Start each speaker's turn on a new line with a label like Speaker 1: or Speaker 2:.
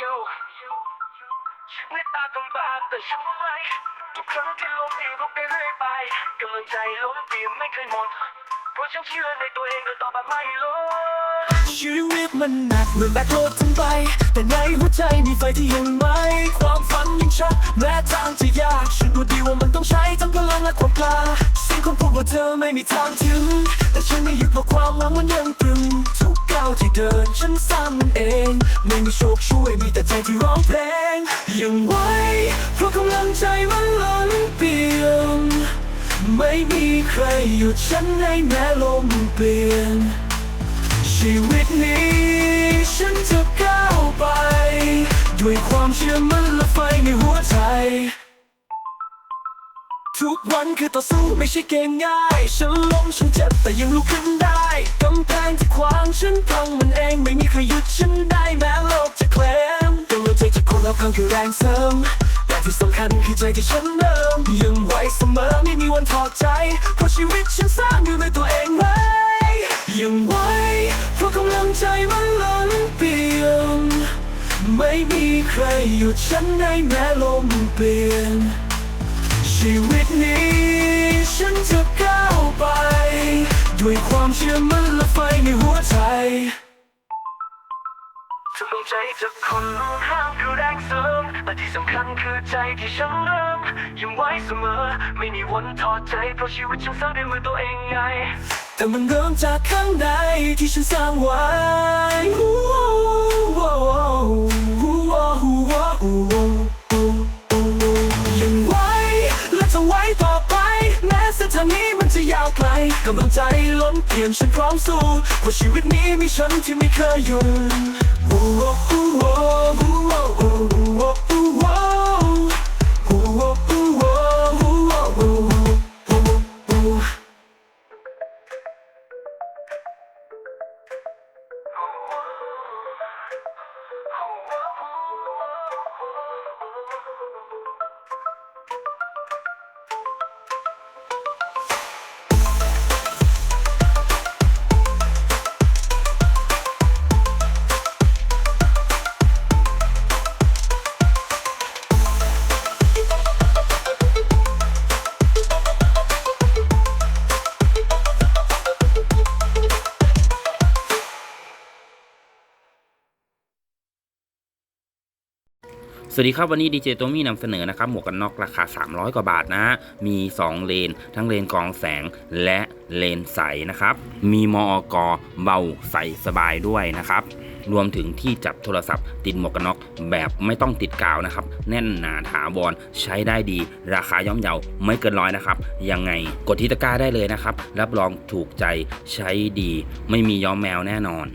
Speaker 1: Yo ฉันไม่ตาต้องบาดแต่ฉันไม่ทุกครั้งที่ลงเองก็ไปเรื่อยไปกำลังใจล้นเปลี่ยนไม่เคยหมด เพราะฉันเชื่อในตัวเองก็ต่อแบบไม่ลด
Speaker 2: ชีวิตมันหนักเหมือนแบกโลดทั้งใบแต่ในหัวใจมีไฟที่ยังไหมความฝันยังชัดแม้ทางจะยากฉันรู้ดีว่ามันต้องใช้ทั้งพลังและความกล้าสียงของพวกว่าเธอไม่มีทางถึง แต่ฉันไม่หยุดเพราะความหวังมันยังตรึงทุก ก้าวที่เดินฉันสร้างมันเอง ไม่มีโชคช่วยมีแต่ใจที่ร้องเพลง ยังไหวเพราะกำลังใจมันล้นเปี่ยมไม่มีใครหยุดฉันให้แม้ลมเปลี่ยน ชีวิตนี้ฉันจะก้าวไป ด้วยความเชื่อมั่นและไฟในหัวใจ ทุกวันคือต่อสู้ไม่ใช่เกมง่าย ฉันล้มฉันเจ็บแต่ยังลุกขึ้นได้ กำแพงที่ขวางฉันพังมันเองไม่มีใครหยุดฉันได้แม้โลกจะเคลมกำลังใจจากคนรอบข้างคือแรงเสริมแต่ที่สำคัญคือใจที่ฉันเริ่มยังไหวเสมอไม่มีวันถอดใจ เพราะชีวิตฉันสร้างอยู่ด้วยตัวเองไหมยังไหวเพราะกำลังใจมันล้นเปี่ยมไม่มีใครหยุดฉันได้แม้ลมเปลี่ยน ชีวิตนี้ ฉันจะก้าวไป ด้วยความเชื่อมั่นและไฟในหัวใจ
Speaker 1: กำลังใจจากคนรอบข้างคือแรงเสริม แต่ที่สำคัญคือใจที่ฉันเริ่มยังไหวเสมอ ไม่มีวันถอดใจ เพราะชีวิตฉันสร้างด้วยมือตัวเองไง
Speaker 2: แต่มันเริ่มจากข้างในที่ฉันสร้างไว้ กลกำลังใจล้นเปลี่ยนฉันพร้อมสู้เพราะชีวิตนี้มีฉันที่ไม่เคยหยุด
Speaker 3: สวัสดีครับวันนี้ดีเจตัวมี่นำเสนอนะครับหมวกกันน็อกราคา 300 กว่าบาทนะฮะมี 2 เลน ทั้งเลนกองแสงและเลนใสนะครับ มีมอกเบาใสสบายด้วยนะครับ รวมถึงที่จับโทรศัพท์ ติดหมวกกันน็อกแบบไม่ต้องติดกาวนะครับ แน่นหนาถาวรใช้ได้ดี ราคาย่อมเยาไม่เกินร้อยนะครับ ยังไงกดที่ตะกร้าได้เลยนะครับ รับรองถูกใจใช้ดี ไม่มีย้อมแมวแน่นอน